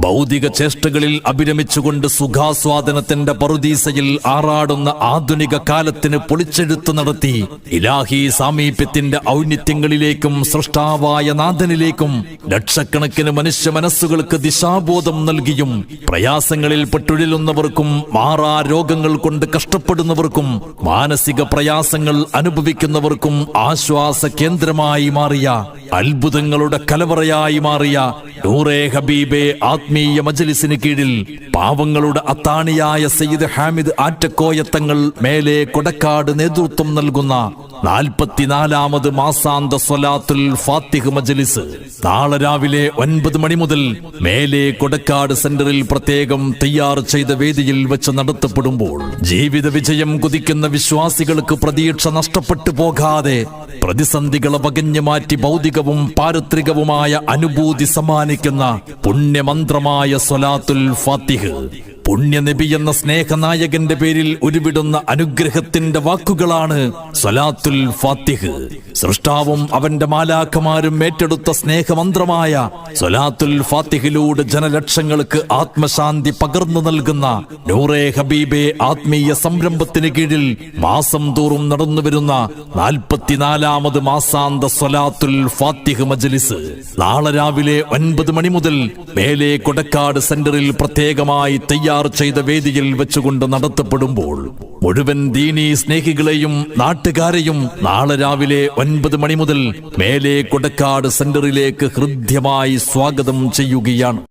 ഭൗതിക ചേഷ്ടകളിൽ അഭിരമിച്ചുകൊണ്ട് സുഖാസ്വാദനത്തിന്റെ പറുദീസയിൽ ആറാടുന്ന ആധുനിക കാലത്തിന് പൊളിച്ചെഴുത്ത് നടത്തി ഇലാഹി സാമീപ്യത്തിന്റെ ഔന്നിത്യങ്ങളിലേക്കും സൃഷ്ടാവായ നാഥനിലേക്കും ലക്ഷക്കണക്കിന് മനുഷ്യ മനസ്സുകൾക്ക് ദിശാബോധം നൽകിയും പ്രയാസങ്ങളിൽ പെട്ടുഴലുന്നവർക്കും മാറാ രോഗങ്ങൾ കൊണ്ട് കഷ്ടപ്പെടുന്നവർക്കും മാനസിക പ്രയാസങ്ങൾ അനുഭവിക്കുന്നവർക്കും ആശ്വാസ കേന്ദ്രമായി മാറിയ അത്ഭുതങ്ങളുടെ കലവറയായി മാറിയ നൂറേ ഹബീബെ ആത്മീയ മജലിസിന് കീഴിൽ പാവങ്ങളുടെ അത്താണിയായ സയ്യിദ് ഹാമിദ് ആറ്റക്കോയത്തങ്ങൾ മേലെ കൊടക്കാട് നേതൃത്വം നൽകുന്ന നാൽപ്പത്തിനാലാമത് മാസാന്ത സ്വലാത്തുൽ ഫാത്തിഹ് മജലിസ്. നാളെ രാവിലെ ഒൻപത് മണി മുതൽ മേലെ കൊടക്കാട് സെന്ററിൽ പ്രത്യേകം തയ്യാർ ചെയ്ത വേദിയിൽ വെച്ച് നടത്തപ്പെടുമ്പോൾ ജീവിത വിജയം കുതിക്കുന്ന വിശ്വാസികൾക്ക് പ്രതീക്ഷ നഷ്ടപ്പെട്ടു പോകാതെ പ്രതിസന്ധികളെ വകഞ്ഞു മാറ്റി ഭൗതികവും പാരത്രികവുമായ അനുഭൂതി സമ്മാനിക്കുന്ന പുണ്യമന്ത്രമായ സ്വലാത്തുൽ ഫാത്തിഹ്. പുണ്യനബി എന്ന സ്നേഹനായകന്റെ പേരിൽ ഉരുവിടുന്ന അനുഗ്രഹത്തിന്റെ വാക്കുകളാണ് സലാത്തുൽ ഫാത്തിഹ്. സൃഷ്ടാവും അവന്റെ മാലാഖമാരും ഏറ്റെടുത്ത സ്നേഹമന്ത്രമായ സൊലാത്തുൽ ഫാത്തിഹിലൂടെ ജനലക്ഷങ്ങൾക്ക് ആത്മശാന്തി പകർന്നു നൽകുന്ന നൂറേ ഹബീബെ ആത്മീയ സംരംഭത്തിന് കീഴിൽ മാസം തോറും നടന്നുവരുന്ന നാൽപ്പത്തിനാലാമത് മാസാന്ത സൊലാത്തുൽ ഫാത്തിഹ് മജലിസ്. നാളെ രാവിലെ ഒൻപത് മണി മുതൽ മേലെ കൊടക്കാട് സെന്ററിൽ പ്രത്യേകമായി തയ്യാർ ചെയ്ത വേദിയിൽ വെച്ചുകൊണ്ട് നടത്തപ്പെടുമ്പോൾ മുഴുവൻ ദീനി സ്നേഹികളെയും നാട്ടുകാരെയും നാളെ രാവിലെ ഒൻപത് മണി മുതൽ മേലെ കൊടക്കാട് സെന്ററിലേക്ക് ഹൃദ്യമായി സ്വാഗതം ചെയ്യുകയാണ്.